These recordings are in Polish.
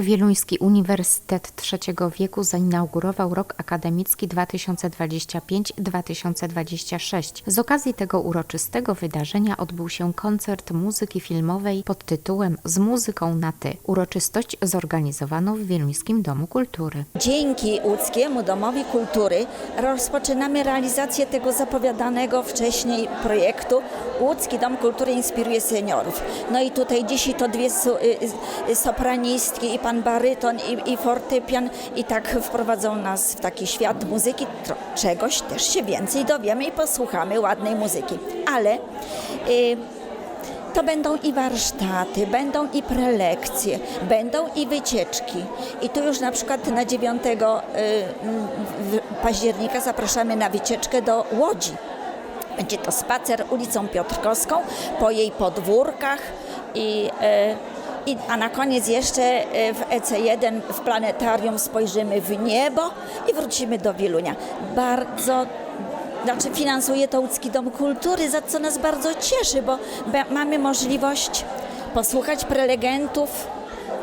Wieluński Uniwersytet Trzeciego Wieku zainaugurował rok akademicki 2025-2026. Z okazji tego uroczystego wydarzenia odbył się koncert muzyki filmowej pod tytułem Z muzyką na ty. Uroczystość zorganizowano w Wieluńskim Domu Kultury. Dzięki Łódzkiemu Domowi Kultury rozpoczynamy realizację tego zapowiadanego wcześniej projektu Łódzki Dom Kultury inspiruje seniorów. No i tutaj dzisiaj to dwie y- y- sopranistki i pan baryton i, i fortepian i tak wprowadzą nas w taki świat muzyki. Czegoś też się więcej dowiemy i posłuchamy ładnej muzyki. Ale... Y- to będą i warsztaty, będą i prelekcje, będą i wycieczki. I tu już na przykład na 9 y, października zapraszamy na wycieczkę do Łodzi. Będzie to spacer ulicą Piotrkowską po jej podwórkach i, e, i a na koniec jeszcze e, w EC1 w planetarium spojrzymy w niebo i wrócimy do Wielunia. Bardzo znaczy finansuje to Łódzki Dom Kultury, za co nas bardzo cieszy, bo mamy możliwość posłuchać prelegentów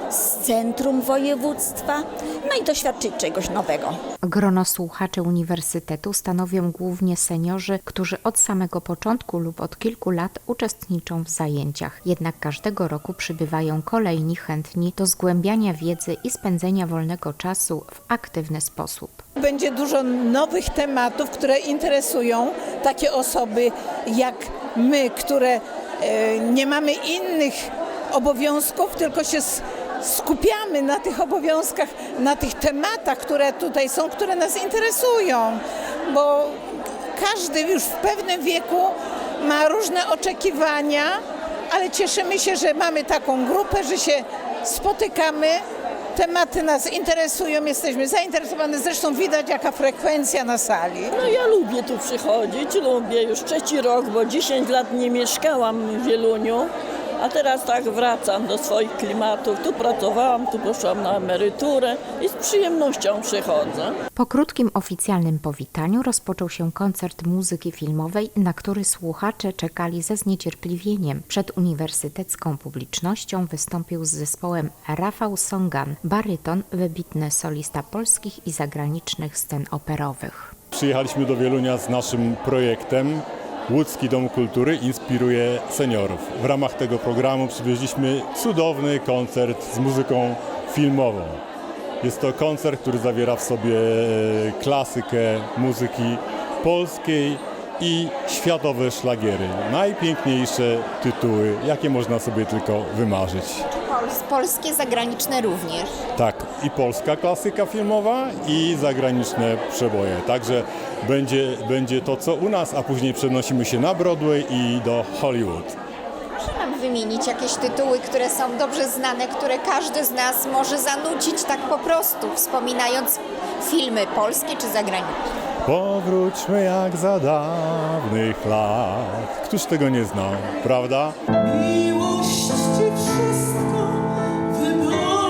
z centrum województwa, no i doświadczyć czegoś nowego. Grono słuchaczy uniwersytetu stanowią głównie seniorzy, którzy od samego początku lub od kilku lat uczestniczą w zajęciach. Jednak każdego roku przybywają kolejni chętni do zgłębiania wiedzy i spędzenia wolnego czasu w aktywny sposób. Będzie dużo nowych tematów, które interesują takie osoby jak my, które e, nie mamy innych obowiązków, tylko się skupiamy na tych obowiązkach, na tych tematach, które tutaj są, które nas interesują, bo każdy już w pewnym wieku ma różne oczekiwania, ale cieszymy się, że mamy taką grupę, że się spotykamy. Tematy nas interesują, jesteśmy zainteresowane, zresztą widać jaka frekwencja na sali. No ja lubię tu przychodzić, lubię już trzeci rok, bo 10 lat nie mieszkałam w Wieluniu, a teraz tak wracam do swoich klimatów. Tu pracowałam, tu poszłam na emeryturę i z przyjemnością przychodzę. Po krótkim oficjalnym powitaniu rozpoczął się koncert muzyki filmowej, na który słuchacze czekali ze zniecierpliwieniem. Przed uniwersytecką publicznością wystąpił z zespołem Rafał Songan, baryton, wybitny solista polskich i zagranicznych scen operowych. Przyjechaliśmy do Wielunia z naszym projektem Łódzki Dom Kultury inspiruje seniorów. W ramach tego programu przywieźliśmy cudowny koncert z muzyką filmową. Jest to koncert, który zawiera w sobie klasykę muzyki polskiej i światowe szlagiery. Najpiękniejsze tytuły, jakie można sobie tylko wymarzyć. Pols- polskie, zagraniczne również. Tak, i polska klasyka filmowa, i zagraniczne przeboje. Także będzie, będzie to, co u nas, a później przenosimy się na Broadway i do Hollywood. Proszę nam wymienić jakieś tytuły, które są dobrze znane, które każdy z nas może zanucić tak po prostu, wspominając filmy polskie czy zagraniczne. Powróćmy jak za dawnych lat. Któż tego nie zna, prawda? Miłość ci wszystko wybaczy,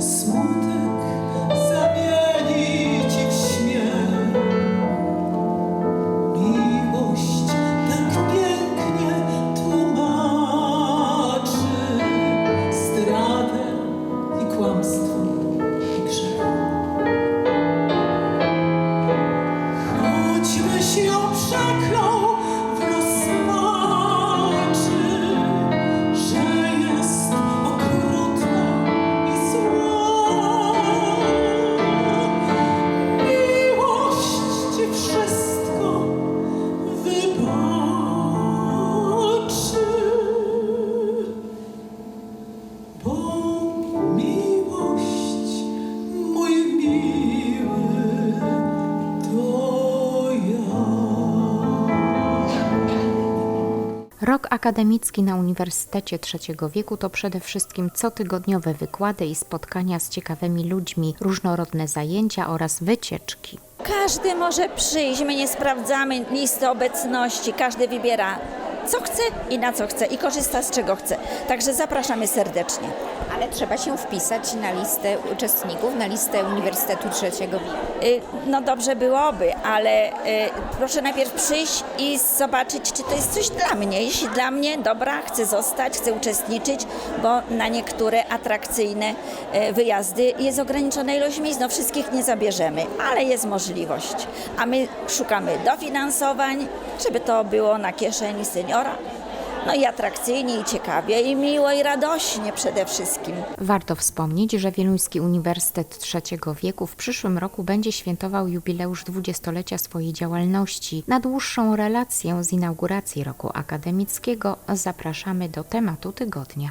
smutek zamieni ci w śmiech. Miłość tak pięknie tłumaczy zdradę i kłamstwo Rok akademicki na Uniwersytecie Trzeciego Wieku to przede wszystkim cotygodniowe wykłady i spotkania z ciekawymi ludźmi, różnorodne zajęcia oraz wycieczki. Każdy może przyjść, my nie sprawdzamy listy obecności, każdy wybiera co chce i na co chce i korzysta z czego chce. Także zapraszamy serdecznie. Ale trzeba się wpisać na listę uczestników, na listę Uniwersytetu Trzeciego Wieku. Y, No dobrze byłoby, ale y, proszę najpierw przyjść i zobaczyć, czy to jest coś dla mnie. Jeśli dla mnie, dobra, chcę zostać, chcę uczestniczyć, bo na niektóre atrakcyjne y, wyjazdy jest ograniczona ilość miejsc, no wszystkich nie zabierzemy, ale jest możliwość. A my szukamy dofinansowań, żeby to było na kieszeni seniora. No i atrakcyjnie, i ciekawie, i miło, i radośnie przede wszystkim. Warto wspomnieć, że Wieluński Uniwersytet Trzeciego Wieku w przyszłym roku będzie świętował jubileusz dwudziestolecia swojej działalności. Na dłuższą relację z inauguracji roku akademickiego zapraszamy do tematu tygodnia.